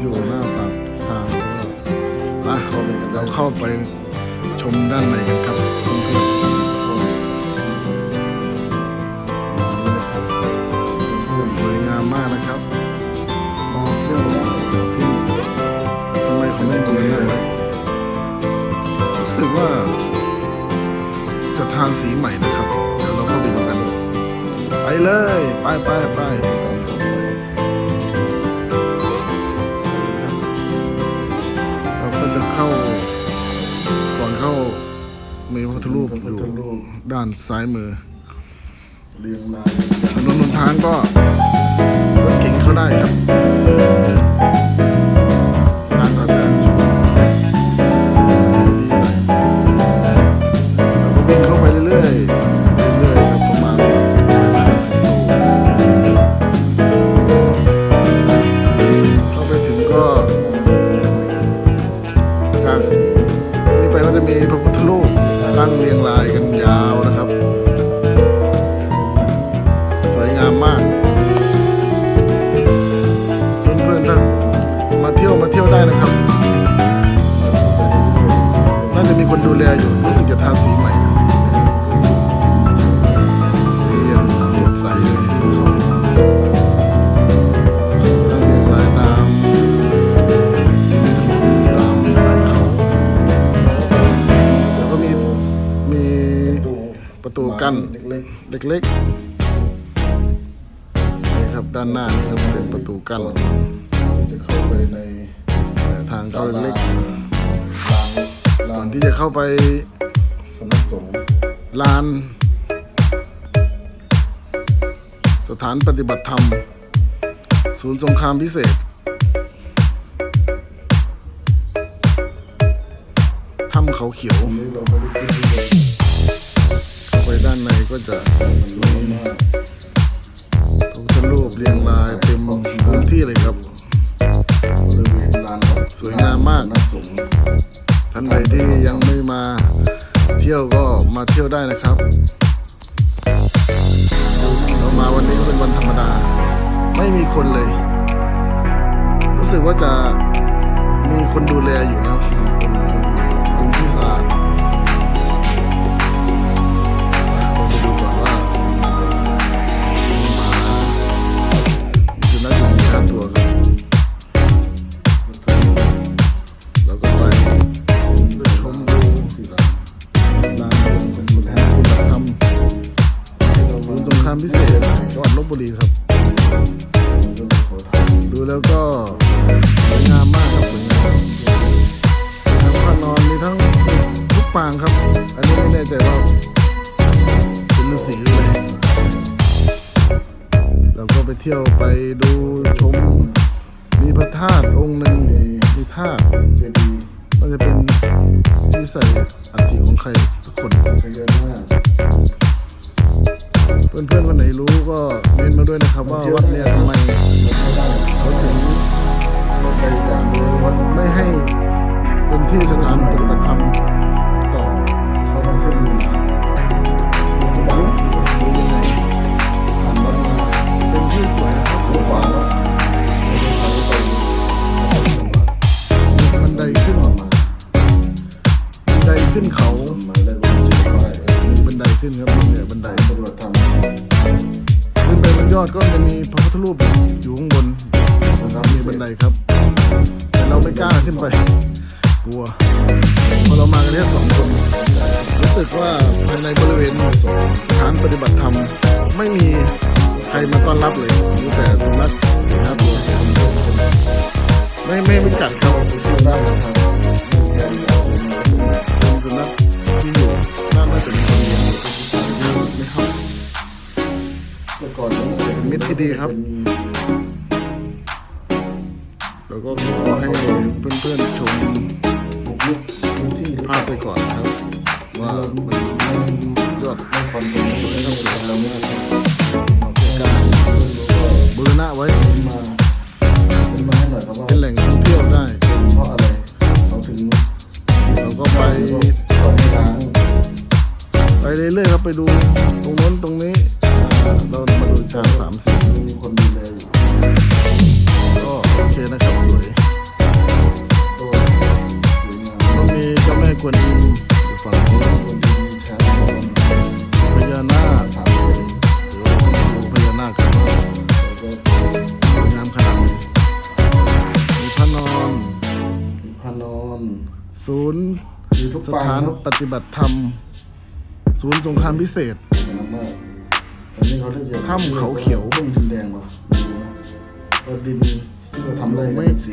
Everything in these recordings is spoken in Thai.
อยู่หน้าปากทางก็อะเราเข้าไปชมด้านในกันครับเพื่อนสวยงามมากนะครับมองเที่ยวพี่ทำไมเขาไม่ดูได้าไวะรู้สึกว่า จะทาสีใหม่นะครับ เดี๋ยวเราเข้าไปดูกัน ไปเลย ไปไปไป มีพระพุทธรูปอยู่ด้านซ้ายมือเรียงรายถนนหนทางก็ เล็กๆนี่ครับด้านหน้านี่ครับเป็นประตูกั้นที่จะเข้าไปในทางเข้าเล็กลางๆลาก่อนที่จะเข้าไปสำนักสงฆ์ลาน สถานปฏิบัติธรรม ศูนย์สงครามพิเศษ ถ้ำเขาเขียว ก็จะมีพระพุทธรูปเรียงรายเต็มพื้นที่เลยครับบริเวณลานสวยงามมากนักสงฆ์ท่านใดที่ยังไม่มาเที่ยวก็มาเที่ยวได้นะครับเรามาวันนี้ก็เป็นวันธรรมดา ไม่มีคนเลย รู้สึกว่าจะมีคนดูแลอยู่นะางครับ อันนี้ไม่แน่ใจว่าเป็นฤาษีหรืออะไรเราก็ไปเที่ยวไปดูชม มีพระธาตุองค์หนึ่งมีธาตุเจดีย์มันจะเป็นที่ใส่อัฐิของใครสักคนพญานาคเพื่อนๆคนไหนรู้ก็เมนมาด้วยนะครับว่าวัดเนี่ยทำไมเขาถึง อยู่ข้างบนนะครับมีบันไดครับ แต่เราไม่กล้าขึ้นไป กลัวพราะเรามากันแค่สองคน รู้สึกว่าภายในบริเวณสถานปฏิบัติธรรม ไม่มีใครมาต้อนรับเลยมีแต่สุนัขนะครับไม่ไม่ไม่กัดเขาที่นทางแทนเราเป็นสุนัข เมื่ก่อนเป็นมิตรที่ดีครับ แล้วก็ขอให้เพื่อนๆชมบุกรุกพื้นที่ภาพไปก่อนครับ ว่ามันยอดไม่ความเป็นสวยให้กับเราเนี่ยครับการบูรณะไว้มาเป็นมาให้หน่อยครับว่าเป็นแหล่งท่องเที่ยวได้เพราะอะไรเขาถึงเราก็ไปไปเรื่อยๆครับไปดูตรงโน้นตรงนี้ อ่าเรามาดูช้างสามสีมีคนดูแลอยู่ก็โอเคนะครับสวยโอ้สวยงามก็มีเจ้าแม่กวนอิมอยู่ฝั่งนี้คนที่ใช้ตอนพญานาคสามคนหรือว่าดูพญานาคครับแล้วก็สวยงามขนาดนี้มีพระนอนพานอน ศูนย์มีทุกสปางถานครับปฏิบัติธรรม ศูนย์สงครามพิเศษ สวยงามมาก อันนี้เขาเรียกว่าถ้ำเขาเขียวเบื้องดินแดงป่ะไม่รู้นะก็ดินที่เราทำไรกันเป็นสี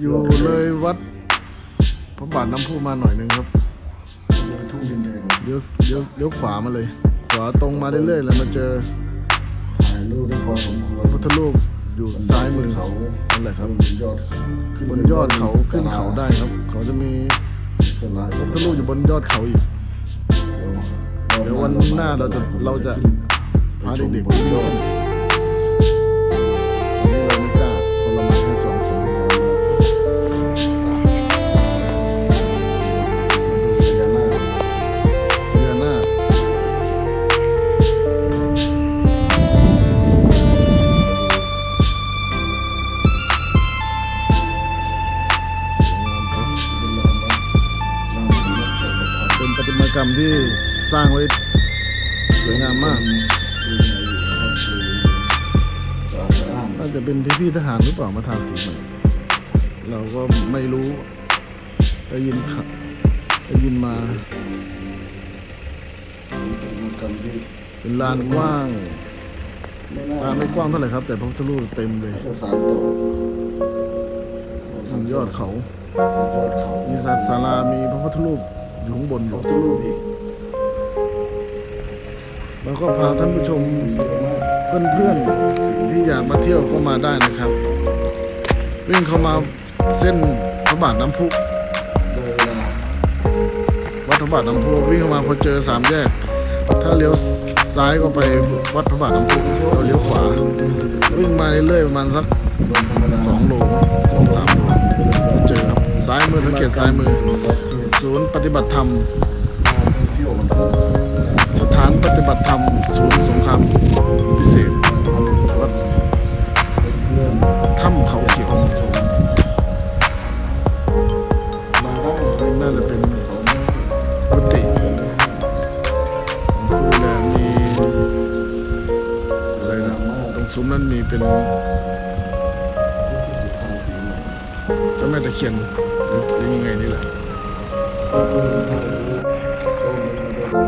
อยู่เลยวัดพระบาทน้ำพุมาหน่อยหนึงครับเป็นทุ่งดินแดงเลี้ยวเลี้ยวเลี้ยวขวามาเลย ขวาตรงมาเรื่อยๆแล้วมาเจอถ่ายรูปได้พอสมควรพุทธรูปอยู่ซ้ายมือเขานั่นแหละครับบนยอดขึ้บนยอดเขาขึ้นเขาได้ครับ เขาจะมีสลายพุทธรูปอยู่บนยอดเขาอีกเดี๋ยววันหน้าเราจะเราจะ พาเด็กๆบไปนขึ้นยวันนี้เราไม่กล้าคนละมาแค่สองคนพญานาคพญานาคเป็นลานานสำนักปฏิบัติธรรมเป็นประติมากรรมที่สร้างไว้สวยงามมากาจะเป็นพี่ๆทหารหรือเปล่ามาทาสีใหม่เราก็ไม่รู้ได้ยินข่าวได้ยินมาเป็นลานกว้างลานไม่กว้างเท่าไหร่ครับ แต่พระพุทธรูปเต็มเลยจะสานต่อทางยอดเขายอดเขามีศาศาลามีพระพุทธรูปอยู่ข้างบนอยู่ตุลูกอีกแล้วก็พาท่านผู้ชม เพื่อนๆที่อยากมาเที่ยวก็มาได้นะครับ วิ่งเข้ามาเส้นพระบาทน้ำพุวัดพระบาทน้ำพุวิ่งเข้ามาพอเจอสามแยก ถ้าเลี้ยวซ้ายก็ไปวัดพระบาทน้ำพุเราเลี้ยวขวา วิ่งมาเรื่อยๆประมาณสักสองโลสองสามโลเจอครับซ้ายมือสังเกตซ้ายมือ ศูนย์ปฏิบัติธรรมสถานปฏิบัติธรรมศูนย์สงคราม พิเศษวัดเพื่อนถ้ำเขาเขียวมาได้น่าจะเป็นเขากุฏิของผู้แลมีอะไรนะตรงซุ้มนั้นมีเป็นรู้สึกจะทาสีใหม่เจ้าแม่ตะเคียนหรือยังไงนี่แหละ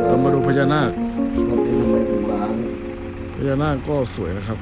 เรามาดูพญานาค พญานาคก็สวยนะครับ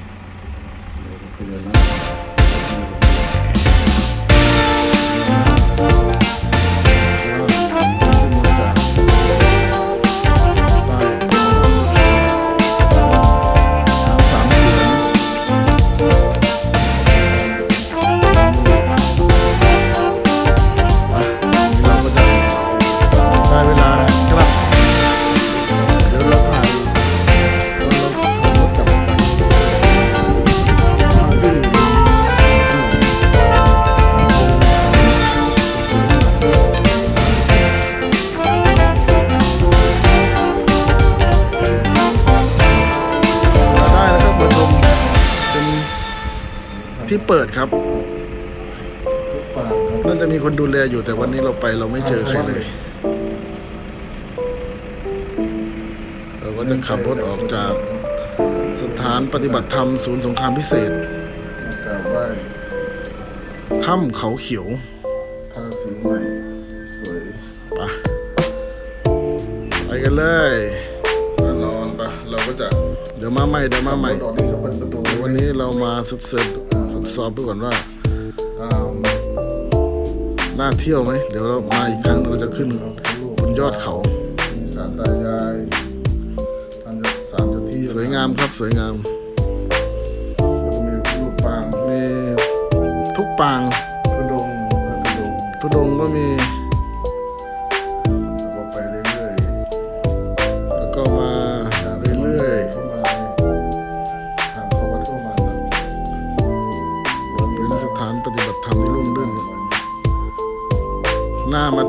ที่เปิดครับทุกปางครับน่าจะมีคนดูแลอยู่แต่วันนี้เราไปเราไม่เจอใครเลย เราก็จะขับรถออกจากสถานปฏิบัติธรรมศูนย์สงครามพิเศษมากราบไหว้ถ้ำเขาเขียวทาสีใหม่ สวยไปไปกันเลยมานอนปะเราก็จะ เดี๋ยวมาใหม่เดี๋ยวมาใหม่ดอกนี้ก็เป็นประตูเดี๋ยววันนี้เรามาสืบเสอบสืบสอบดูก่อนว่าอ่าน่าเที่ยวไหมเดี๋ยวเรามาอีกครั้งเราจะขึ้นบนยอดเขามีสารตายายทางสารเจ้าที่สวยงามครับสวยงามแล้วก็มีรูปปางมีทุกปางกระดงกระดงทุดงค์ก็มี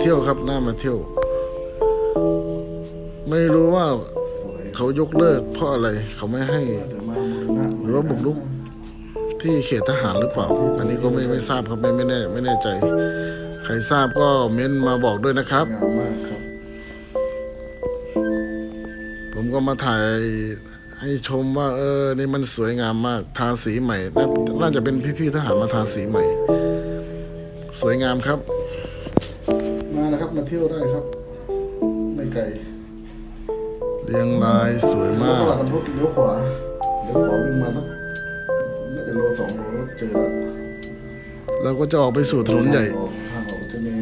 ที่ยวครับน่ามาเที่ยว ไม่รู้ว่าสวยเขายกเลิกเพราะอะไรเขาไม่ให้เดี๋ยวมาบูรณะหรือว่าบุกรุกที่เขตทหารหรือเปล่า อันนี้ก็ไม่ไม่ทราบครับไม่ไม่แน่ ไม่แน่ใจ ใครทราบก็เม้นมาบอกด้วยนะครับงามมากครับผมก็มาถ่ายให้ชมว่า เออ นี่มันสวยงามมากทาสีใหม่นาน่าจะเป็นพี่ๆทหารมาทาสีใหม่ สวยงามครับ มานะครับมาเที่ยวได้ครับ ไม่ไกลเรียงรายสวยมามากตลาดน้ำพุเลี้ยวขวาเลี้ยวขวาวิ่งมาสักน่าจะโลสองโลก็เจอแล้วเราก็จะออกไปสู่ถนนใหญ่ทางออกจะมี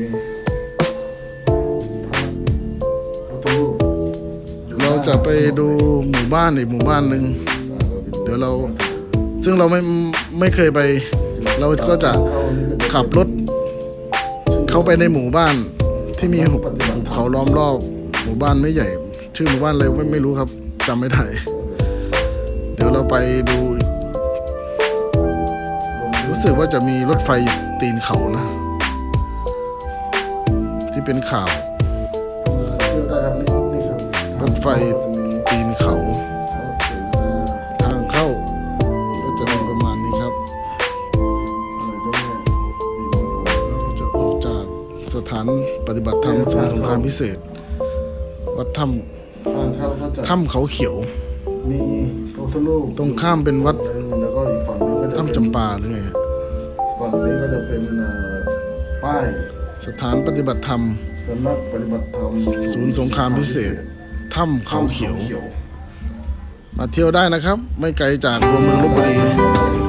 พระพุทธรูปอยู่เราจะไปดูหมู่บ้านอีกหมู่บ้านหนึ่งอ่าราไปเดี๋ยวเรา ซึ่งเราไม่ไม่เคยไป เราก็จะเข้านี่ก็จะขับรถเข้าไปในหมู่บ้าน ที่มีหุบหุบเขาล้อมรอบหมู่บ้านไม่ใหญ่ ชื่อหมู่บ้านอะไรไม่ไม่รู้ครับจำไม่ได้เดี๋ยวเราไปดูอีกรู้สึกว่าจะมีรถไฟอยู่ตีนเขานะ ที่เป็นข่าวเที่ยวได้ครับนี่นี่ครับรถไฟ ปฏิบัติธรรมศูนย์สงครามพิเศษ วัดถ้ทางเข้าก็จะำถ้ำเขาเขียว มีพระพุทธรูปตรงข้ามเป็นวัดหนึ่งแล้วก็อีกฝั่งนึงก็จะถ้ำเป็นจำปาหรือไงฮะฝั่งนี้ก็จะเป็นเอ่อป้าย สถานปฏิบัติธรรมสำนักปฏิบัติธรรมศูนย์สงครามพิเศษถ้ำเขาเขาเขียวเขียว มาเที่ยวได้นะครับ ไม่ไกลจากตัวเมืองลบบุรี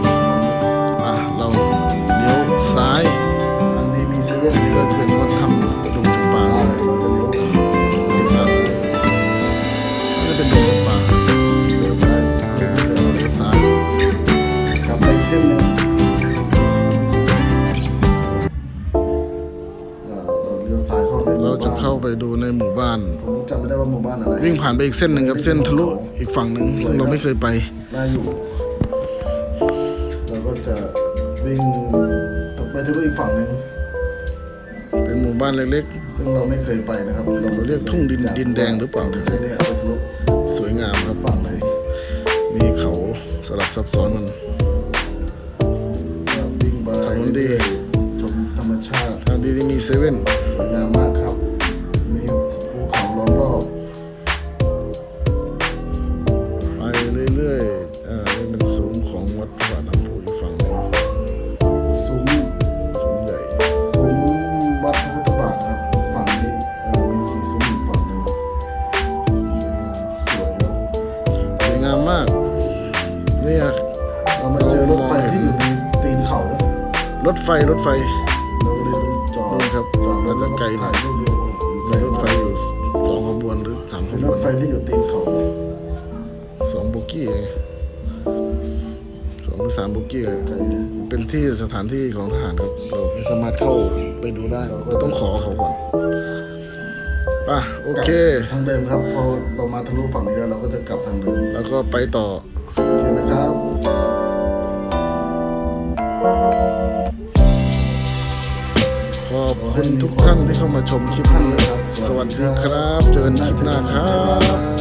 ไรวิ่งผ่านไปอีกเส้นหนึ่งครับเส้นทะลุอีกฝั่งหนึ่งซึ่งเราไม่เคยไปน่าอยู่เราก็จะวิ่งตกไปทะลุอีกฝั่งหนึ่งเป็นหมู่บ้านเล็กซึ่งเราไม่เคยไปนะครับ เราเรียกทุ่งดินดินแดงหรือเปล่าเส้นนี้เอาไปทะลุๆสวยงามครับฝั่งไหนมีเขาสลับซับซ้อนมันก็วิ่งไปถนนดีชมธรรมชาติทางดีๆมีเซเว่นสวยงามมากครับมีภูเขาล้อมรอบ ถไฟรถไฟเราเลยต้องจอดนี่ครับจอดรถแล้แล้ววไกลก็หน่อยถ่ายรูปดูไกลมีรถไฟมากอยู่สองขบวนหรือสามขเป็นบรวนถไฟที่อยู่ตีนเขาสองโบกี้ไงสองหรือสามโบกี้ไงไกลเป็นที่สถานที่ของทหารครับเราไม่สามารถเข้าไปดูได้เราต้องขอเขาก่อนป่ะโอเคทางเดิมครับพอเรามาทะลุฝั่งนี้แล้วเราก็จะกลับทางเดิมแล้วก็ไปต่อเชิญนะครับขอบ คุณทุกท่านที่เข้ามาชมคลิปนี้สวัสดีครับ เจอกันคลิปหน้าครับ